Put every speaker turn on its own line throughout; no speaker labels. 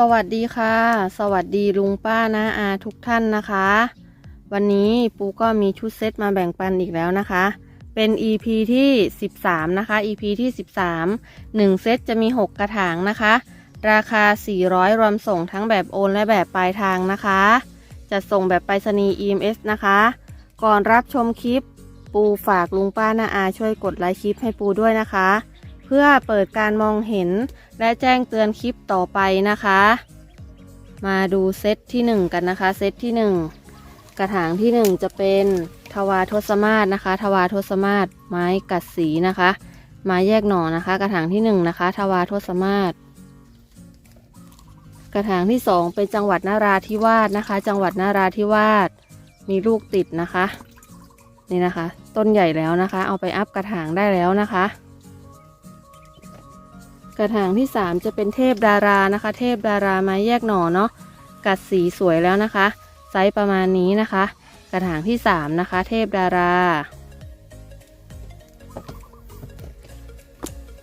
สวัสดีค่ะ สวัสดีลุงป้านาอาทุกท่านนะคะ วันนี้ปูก็มีชุดเซตมาแบ่งปันอีกแล้วนะคะ เป็น EP ที่ 13 นะคะ EP ที่ 13 1 เซตจะมี 6 กระถางนะคะ ราคา 400 รวมส่งทั้งแบบโอนและแบบปลายทางนะคะ จะส่งแบบไปรษณีย์ EMS นะคะ ก่อนรับชมคลิป ปูฝากลุงป้านาอาช่วยกดไลค์คลิปให้ปูด้วยนะคะ เพื่อเปิดการมองเห็น และแจ้งเตือนคลิปต่อไปนะคะ มาดูเซตที่1กันนะคะ เซตที่1กระถางที่1จะเป็นทวาทศมาศนะคะ ทวาทศมาศไม้กัดสีนะคะไม้แยกหน่อนะคะ กระถางที่1นะคะ ทวาทศมาศกระถางที่2เป็นจังหวัดนาราธิวาสนะคะ จังหวัดนาราธิวาสมีลูกติดนะคะ นี่นะคะ ต้นใหญ่แล้วนะคะ เอาไปอัพกระถางได้แล้วนะคะ กระถางที่ 3 จะเป็นเทพดารานะคะ เทพดาราไม้แยกหน่อเนาะกัดสีสวยแล้วนะคะ ไซส์ประมาณนี้นะคะ กระถางที่ 3 นะคะ เทพดารา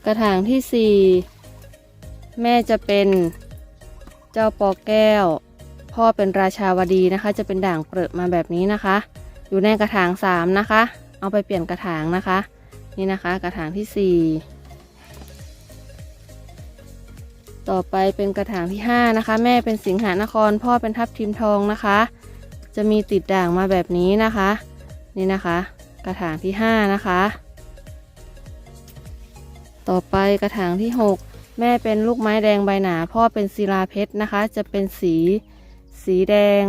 กระถางที่ 4 แม่จะเป็นเจ้าปอแก้ว พ่อเป็นราชาวดีนะคะ จะเป็นด่างเปรอะมาแบบนี้นะคะ อยู่ในกระถาง 3 นะคะ เอาไปเปลี่ยนกระถางนะคะ นี่นะคะ กระถางที่ 4 ต่อไปเป็นกระถางที่ 5 นะคะ แม่เป็นสิงหานคร พ่อเป็นทับทิมทองนะคะ จะมีติดด่างมาแบบนี้นะคะ นี่นะคะ กระถางที่ 5 นะคะ ต่อไปกระถางที่ 6 แม่เป็นลูกไม้แดงใบหนา พ่อเป็นศิลาเพชรนะคะ จะเป็นสี สีแดง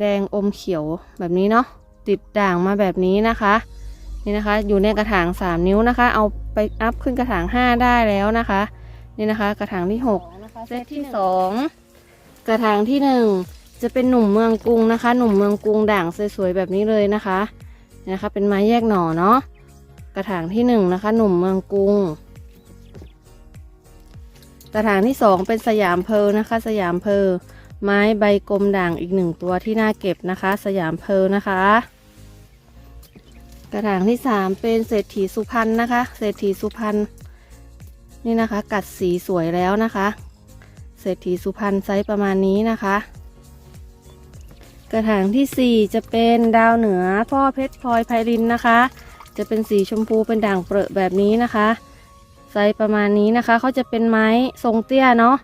แดงอมเขียวแบบนี้เนาะติดด่างมาแบบนี้นะคะ นี่นะคะ อยู่ในกระถาง 3 นิ้วนะคะ เอาไปอัพขึ้นกระถาง 5 ได้แล้วนะคะ นี่นะคะ กระถางที่6เซตที่2กระถางที่1จะเป็นหนุ่มเมืองกรุงนะคะ หนุ่มเมืองกรุงด่างสวยๆแบบนี้เลยนะคะนี่นะคะ เป็นไม้แยกหน่อเนาะกระถางที่1นะคะ หนุ่มเมืองกรุง กระถางที่2เป็นสยามเพร์ลนะคะ สยามเพร์ลไม้ใบกลมด่างอีกหนึ่งตัวที่น่าเก็บนะคะ สยามเพร์ลนะคะ กระถางที่3เป็นเศรษฐีสุพรรณนะคะ เศรษฐีสุพรรณ นี่นะคะ กัดสีสวยแล้วนะคะเศรษฐีสุพรรณไซส์ประมาณนี้นะคะ กระถางที่ 4 จะเป็นดาวเหนือพ่อเพชรพลอยไพรินนะคะ จะเป็นสีชมพูเป็นด่างเปรอะแบบนี้นะคะไซส์ประมาณนี้นะคะเขาจะเป็นไม้ทรงเตี้ยเนาะ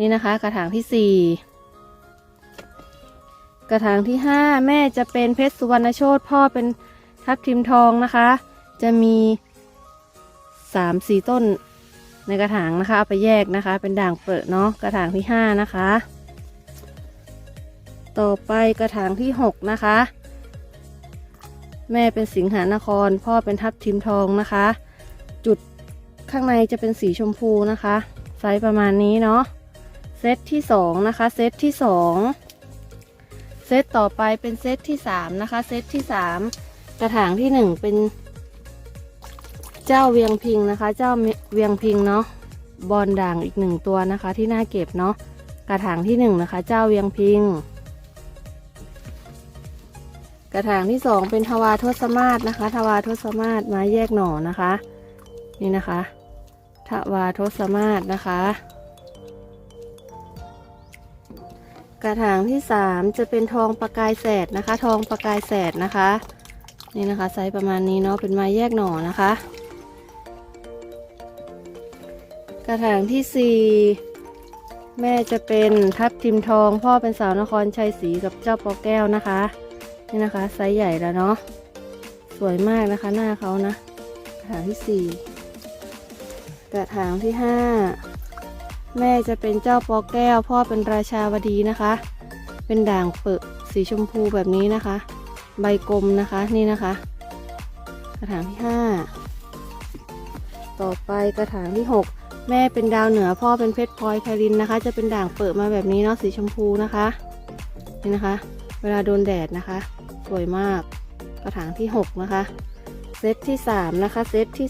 นี่นะคะ กระถางที่ 4กระถางที่ 5 แม่จะเป็นเพชรสุวรรณโชตพ่อเป็นทับทิมทองนะคะ จะมี 3 4 ต้น ในกระถางนะคะเอาไปแยกนะคะ เป็นด่างเปรอะเนาะกระถางที่5นะคะ ต่อไปกระถางที่6นะคะ แม่เป็นสิงหานคร พ่อเป็นทับทิมทองนะคะ จุดข้างในจะเป็นสีชมพูนะคะ ไซส์ประมาณนี้เนาะเซตที่2นะคะเซตที่2เซตต่อไปเป็นเซตที่3นะคะเซตที่3กระถางที่1เป็น เจ้าเวียงพิงนะคะ เจ้าเวียงพิงเนาะบอลด่างอีกหนึ่งตัวนะคะ ที่น่าเก็บเนาะกระถางที่หนึ่งนะคะ เจ้าเวียงพิง กระถางที่สองเป็นทวาทศมาศนะคะ ทวาทศมาศไม้แยกหน่อนะคะ นี่นะคะทวาทศมาศนะคะ กระถางที่สามจะเป็นทองประกายแสดนะคะ ทองประกายแสดนะคะ นี่นะคะไซส์ประมาณนี้เนาะเป็นไม้แยกหน่อนะคะ กระถางที่4แม่จะเป็นทับทิมทอง พ่อเป็นสาวนครชัยศรีกับเจ้าปอแก้วนะคะ นี่นะคะไซส์ใหญ่แล้วเนาะสวยมากนะคะหน้าเขานะ กระถางที่4กระถางที่5แม่จะเป็นเจ้าปอแก้ว พ่อเป็นราชาวดีนะคะ เป็นด่างเปอะสีชมพูแบบนี้นะคะ ใบกลมนะคะนี่นะคะ กระถางที่5ต่อไปกระถางที่6 แม่เป็นดาวเหนือพ่อเป็นเพชรพลอยไพรินนะคะ จะเป็นด่างเปิดมาแบบนี้เนาะสีชมพูนะคะนี่นะคะ เวลาโดนแดดนะคะ สวยมากกระถางที่ 6 นะคะ เซตที่ 3 นะคะ เซตที่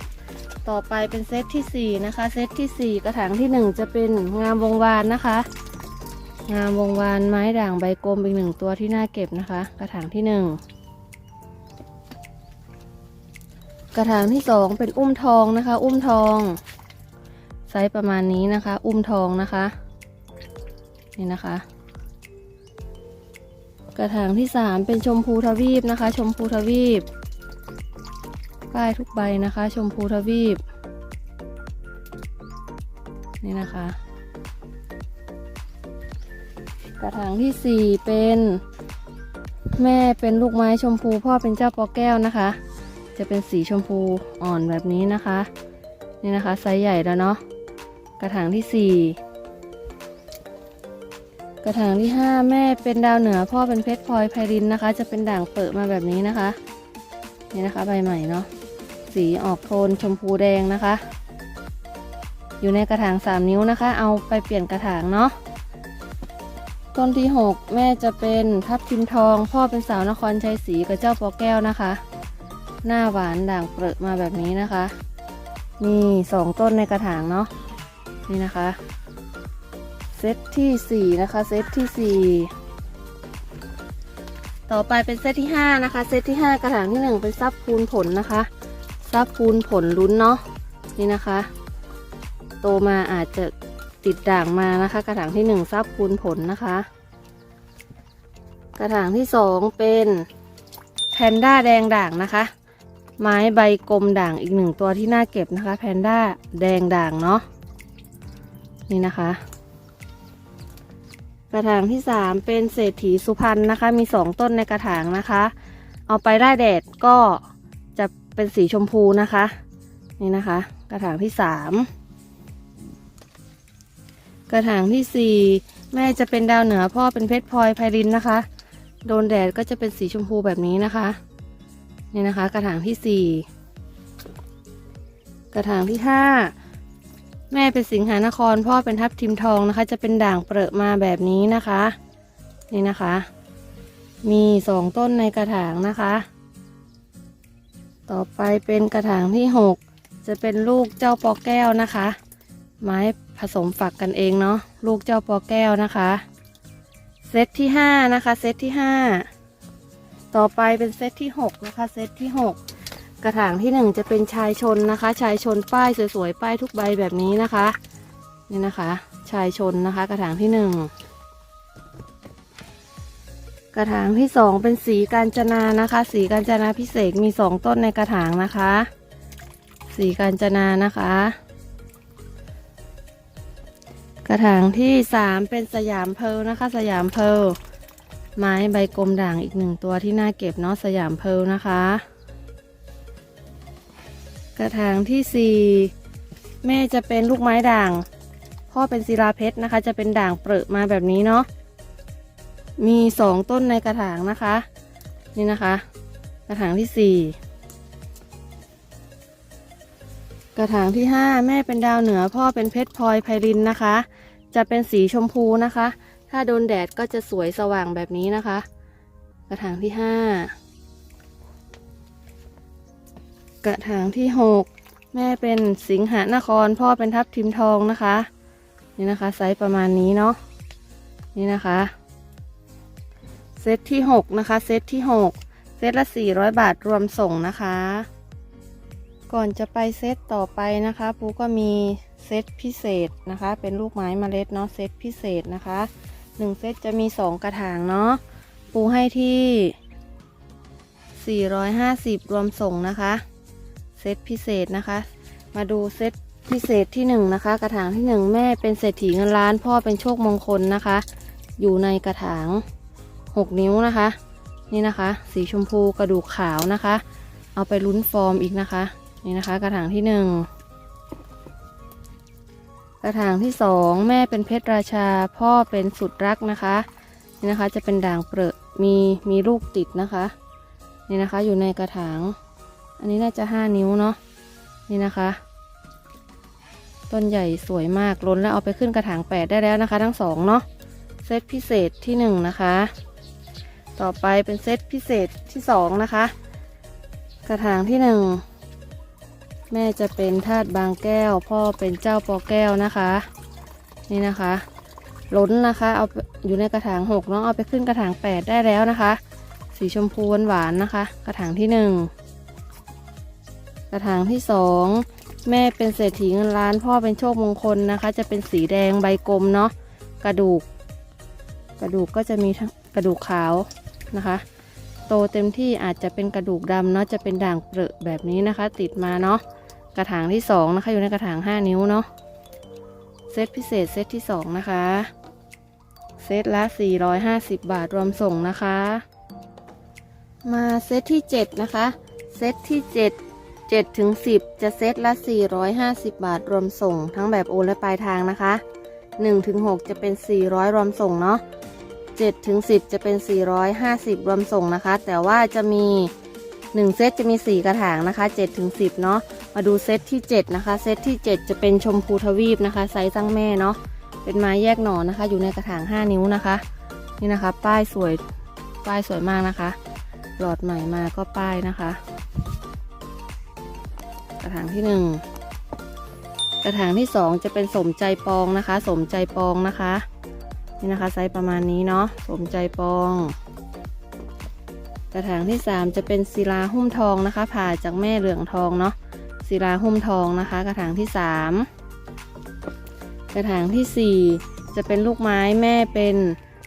3 ต่อไปเป็นเซตที่ 4 นะคะ เซตที่ 4 กระถางที่ 1 จะเป็นงามวงวานนะคะ งามวงวานไม้ด่างใบกลมอีกหนึ่งตัวที่น่าเก็บนะคะ กระถางที่ 1กระถางที่สองเป็นอุ้มทองนะคะ อุ้มทอง ไซส์ประมาณนี้นะคะ อุ้มทองนะคะ นี่นะคะ กระถางที่สามเป็นชมพูทวีปนะคะ ชมพูทวีป ป้ายทุกใบนะคะ ชมพูทวีป นี่นะคะ กระถางที่สี่เป็นแม่เป็นลูกไม้ชมพู พ่อเป็นเจ้าปอแก้วนะคะ จะเป็นสีชมพูอ่อนแบบนี้นะคะ นี่นะคะไซส์ใหญ่แล้วเนาะ กระถางที่สี่กระถางที่ห้าแม่เป็นดาวเหนือพ่อเป็นเพชรพลอยไพรินนะคะ จะเป็นด่างเปิดมาแบบนี้นะคะนี่นะคะใบใหม่เนาะสีออกโทนชมพูแดงนะคะ อยู่ในกระถางสามนิ้วนะคะ เอาไปเปลี่ยนกระถางเนาะต้นที่ 6 แม่จะเป็นทับทิมทอง พ่อเป็นสาวนครชัยศรีกับเจ้าปอแก้วนะคะ หน้าหวานด่างเปรอะมาแบบนี้นะคะ มีสองต้นในกระถางเนาะ นี่นะคะ เซตที่สี่นะคะเซตที่สี่ต่อไปเป็นเซตที่ห้านะคะเซตที่ห้ากระถางที่หนึ่งเป็นซับพูนผลนะคะซับพูนผลลุ้นเนาะนี่นะคะ โตมาอาจจะติดด่างมานะคะ กระถางที่หนึ่งซับคูณผลนะคะ กระถางที่สองเป็นแพนด้าแดงด่างนะคะไม้ใบกลมด่างอีกหนึ่งตัวที่น่าเก็บนะคะ แพนด้าแดงด่างเนาะ นี่นะคะ กระถางที่สามเป็นเศรษฐีสุพรรณนะคะ มีสองต้นในกระถางนะคะ เอาไปได้แดดก็จะเป็นสีชมพูนะคะ นี่นะคะ กระถางที่สามกระถางที่สี่แม่จะเป็นดาวเหนือพ่อเป็นเพชรพลอยไพรินนะคะ โดนแดดก็จะเป็นสีชมพูแบบนี้นะคะ นี่นะคะ กระถางที่สี่กระถางที่ห้า แม่เป็นสิงหานคร พ่อเป็นทับทิมทองนะคะ จะเป็นด่างเปรอะมาแบบนี้นะคะ นี่นะคะ มีสองต้นในกระถางนะคะ ต่อไปเป็นกระถางที่หกจะเป็นลูกเจ้าปอแก้วนะคะ ไม้ผสมฝักกันเองเนาะลูกเจ้าปอแก้วนะคะ เซตที่ห้านะคะ เซตที่ห้าต่อไปเป็นเซตที่หกนะคะ เซตที่หก กระถางที่หนึ่งจะเป็นชายชนนะคะ ชายชนป้ายสวยๆป้ายทุกใบแบบนี้นะคะ นี่นะคะ ชายชนนะคะ กระถางที่หนึ่งกระถางที่สองเป็นสีกาญจนานะคะ สีกาญจนาพิเศษมีสองต้นในกระถางนะคะ สีกาญจนานะคะ กระถางที่สามเป็นสยามเพลนะคะ สยามเพลไม้ใบกลมด่างอีกหนึ่งตัวที่น่าเก็บเนาะสยามเพลนะคะ กระถางที่สี่แม่จะเป็นลูกไม้ด่าง พ่อเป็นศิลาเพชรนะคะ จะเป็นด่างเปรอะมาแบบนี้เนาะมีสองต้นในกระถางนะคะ นี่นะคะ กระถางที่สี่กระถางที่ห้าแม่เป็นดาวเหนือ พ่อเป็นเพชรพลอยไพรินนะคะ จะเป็นสีชมพูนะคะ ถ้าโดนแดดก็จะสวยสว่างแบบนี้นะคะ กระถางที่ห้า ระถางที่หกแม่เป็นสิงหานคร พ่อเป็นทับทิมทองนะคะ นี่นะคะไซส์ประมาณนี้เนาะนี่นะคะเซตที่หกนะคะเซตที่หกเซตละสี่ร้อยบาทรวมส่งนะคะ ก่อนจะไปเซตต่อไปนะคะปูก็มีเซตพิเศษนะคะ เป็นลูกไม้เมล็ดเนาะเซตพิเศษนะคะหนึ่งเซตจะมีสองกระถางเนาะปูให้ที่ 450 รวมส่งนะคะ ตพิเศษนะคะ มาดูเซตพิเศษที่หนึ่งนะคะ กระถางที่หนึ่งแม่เป็นเศรษฐีเงินล้าน พ่อเป็นโชคมงคลนะคะ อยู่ในกระถาง6นิ้วนะคะ นี่นะคะ สีชมพูกระดูกขาวนะคะ เอาไปลุ้นฟอร์มอีกนะคะ นี่นะคะ กระถางที่หนึ่งกระถางที่สองแม่เป็นเพชรราชา พ่อเป็นสุดรักนะคะ นี่นะคะจะเป็นด่างเปรอะมีมีลูกติดนะคะ นี่นะคะอยู่ในกระถาง อันนี้น่าจะห้านิ้วเนาะนี่นะคะ ต้นใหญ่สวยมากล้นแล้วเอาไปขึ้นกระถางแปดได้แล้วนะคะ ทั้งสองเนาะเซตพิเศษที่หนึ่งนะคะ ต่อไปเป็นเซตพิเศษที่สองนะคะ กระถางที่หนึ่งแม่จะเป็นธาตุบางแก้ว พ่อเป็นเจ้าปอแก้วนะคะ นี่นะคะล้นนะคะเอาอยู่ในกระถางหกเนาะเอาไปขึ้นกระถางแปดได้แล้วนะคะ สีชมพูหวานๆนะคะ กระถางที่หนึ่ง กระถางที่สองแม่เป็นเศรษฐีเงินล้านพ่อเป็นโชคมงคลนะคะ จะเป็นสีแดงใบกลมเนาะกระดูก กระดูกก็จะมีทั้งกระดูกขาวนะคะ โตเต็มที่อาจจะเป็นกระดูกดำเนาะจะเป็นด่างเปรอะแบบนี้นะคะ ติดมาเนาะกระถางที่สองนะคะอยู่ในกระถาง 5 นิ้วเนาะเซตพิเศษเซตที่สองนะคะเซตละ 450 บาทรวมส่งนะคะ มาเซตที่ 7 นะคะ เซตที่ 7 7ถึง10 จะเซตละ 450 บาทรวมส่ง ทั้งแบบโอนและปลายทางนะคะ1ถึง6จะเป็น 400 รวมส่งเนาะ7ถึง10 จะเป็น 450 รวมส่งนะคะ แต่ว่าจะมี 1 เซตจะมี 4 กระถางนะคะ7ถึง10 เนาะมาดูเซตที่ 7 นะคะ เซตที่ 7 จะเป็นชมพูทวีปนะคะ ไซส์ตั้งแม่เนาะเป็นไม้แยกหน่อนะคะ อยู่ในกระถาง 5 นิ้วนะคะ นี่นะคะ ป้ายสวยป้ายสวยมากนะคะ หลอดใหม่มาก็ป้ายนะคะ ระถางที่หนึ่งกระถางที่สองจะเป็นสมใจปองนะคะ สมใจปองนะคะนี่นะคะไซส์ประมาณนี้เนาะสมใจปอง กระถางที่สามจะเป็นศิลาหุ้มทองนะคะ ผ่าจากแม่เหลืองทองเนาะศิลาหุ้มทองนะคะ กระถางที่สามกระถางที่สี่จะเป็นลูกไม้แม่เป็น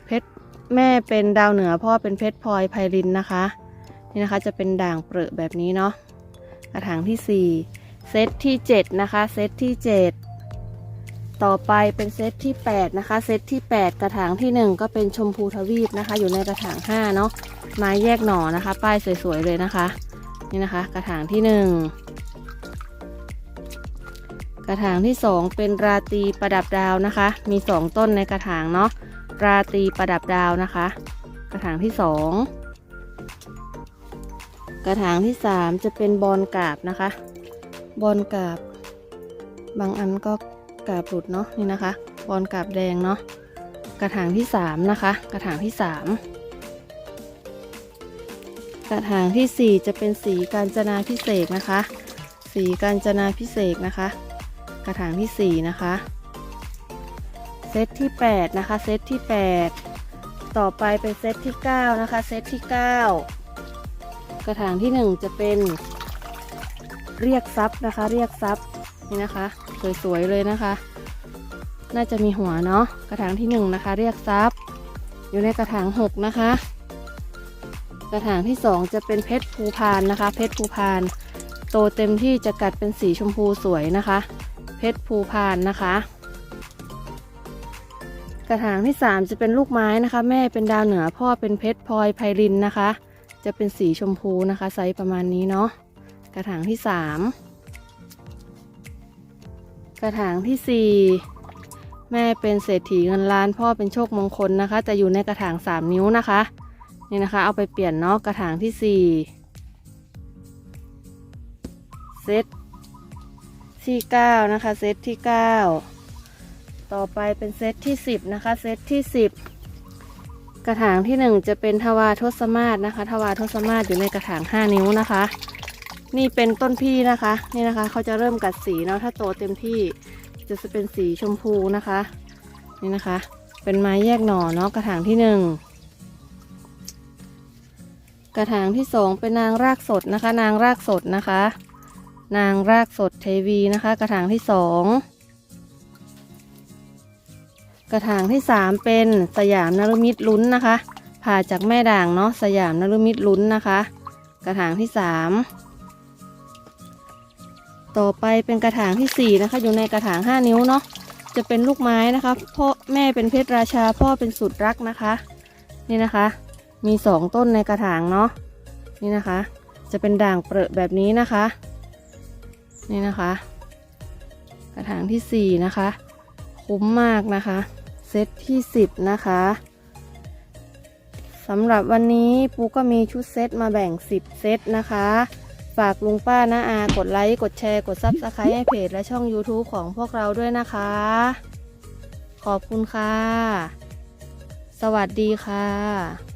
เพชรแม่เป็นดาวเหนือพ่อเป็นเพชรพลอยไพรินนะคะ นี่นะคะจะเป็นด่างเปรอะแบบนี้เนาะ กระถางที่ 4 เซตที่ 7 นะคะ เซตที่ 7 ต่อไปเป็นเซตที่ 8 นะคะ เซตที่ 8 กระถางที่ 1 ก็เป็นชมพูทวีปนะคะ อยู่ในกระถาง 5 เนาะไม้แยกหน่อนะคะ ป้ายสวยๆเลยนะคะ นี่นะคะ กระถางที่ 1 กระถางที่ 2 เป็นราตีประดับดาวนะคะ มี 2 ต้นในกระถางเนาะราตีประดับดาวนะคะ กระถางที่ 2 กระถางที่3จะเป็นบอลกาบนะคะ บอลกาบ บางอันก็กาบหลุดเนาะนี่นะคะ บอลกาบแดงเนาะกระถางที่3นะคะ กระถางที่3กระถางที่สี่จะเป็นสีกาญจนาพิเศษนะคะ สีกาญจนาพิเศษนะคะ กระถางที่สี่นะคะเซตที่8นะคะเซตที่ 8 ต่อไปเป็นเซตที่ 9 นะคะเซตที่ 9 กระถางที่1จะเป็นเรียกทรัพย์นะคะ เรียกทรัพย์นี่นะคะ สวยๆเลยนะคะ น่าจะมีหัวเนาะกระถางที่1นะคะ เรียกทรัพย์อยู่ในกระถาง6นะคะ กระถางที่2จะเป็นเพชรภูพานนะคะ เพชรภูพาน โตเต็มที่จะกัดเป็นสีชมพูสวยนะคะ เพชรภูพานนะคะกระถางที่ 3 จะเป็นลูกไม้นะคะ แม่เป็นดาวเหนือพ่อเป็นเพชรพลอยไพรินนะคะ จะเป็นสีชมพูนะคะ ไซส์ประมาณนี้เนาะกระถางที่ 3 กระถางทีสี่ 4 แม่เป็นเศรษฐีเงินล้านพ่อเป็นโชคมงคลนะคะ จะอยู่ในกระถาง 3 นิ้วนะคะ นี่นะคะ เอาไปเปลี่ยนเนาะกระถางที่ 4 เซตที่ 9 นะคะ เซตที่ 9 ต่อไปเป็นเซตที่ 10 นะคะ เซตที่ 10 กระถางที่1จะเป็นทวารทศมาศนะคะ ทวารทศมาศอยู่ในกระถาง5นิ้วนะคะ นี่เป็นต้นพี่นะคะ นี่นะคะเขาจะเริ่มกัดสีเนาะถ้าโตเต็มที่จะเป็นสีชมพูนะคะ นี่นะคะ เป็นไม้แยกหน่อเนาะกระถางที่1กระถางที่2เป็นนางรากสดนะคะ นางรากสดนะคะ นางรากสดเทวีนะคะ กระถางที่2 กระถางที่ 3 เป็นสยามนรมิตลุ้นนะคะ ผ่าจากแม่ด่างเนาะสยามนรมิตลุ้นนะคะ กระถางที่ 3 ต่อไปเป็นกระถางที่ 4 นะคะ อยู่ในกระถาง 5 นิ้วเนาะจะเป็นลูกไม้นะคะพ่อแม่เป็นเพชรราชาพ่อเป็นสุดรักนะคะ นี่นะคะ มี 2 ต้นในกระถางเนาะนี่นะคะ จะเป็นด่างเปรอะแบบนี้นะคะ นี่นะคะ กระถางที่ 4 นะคะ คุ้มมากนะคะ เซตที่ 10 นะคะสำหรับวันนี้ปูก็มีชุดเซตมาแบ่ง 10 เซตนะคะ ฝากลุงป้านะอา กดไลค์ กดแชร์ กดซับสไครต์ให้เพจและช่อง YouTube ของพวกเราด้วยนะคะ ขอบคุณค่ะ สวัสดีค่ะ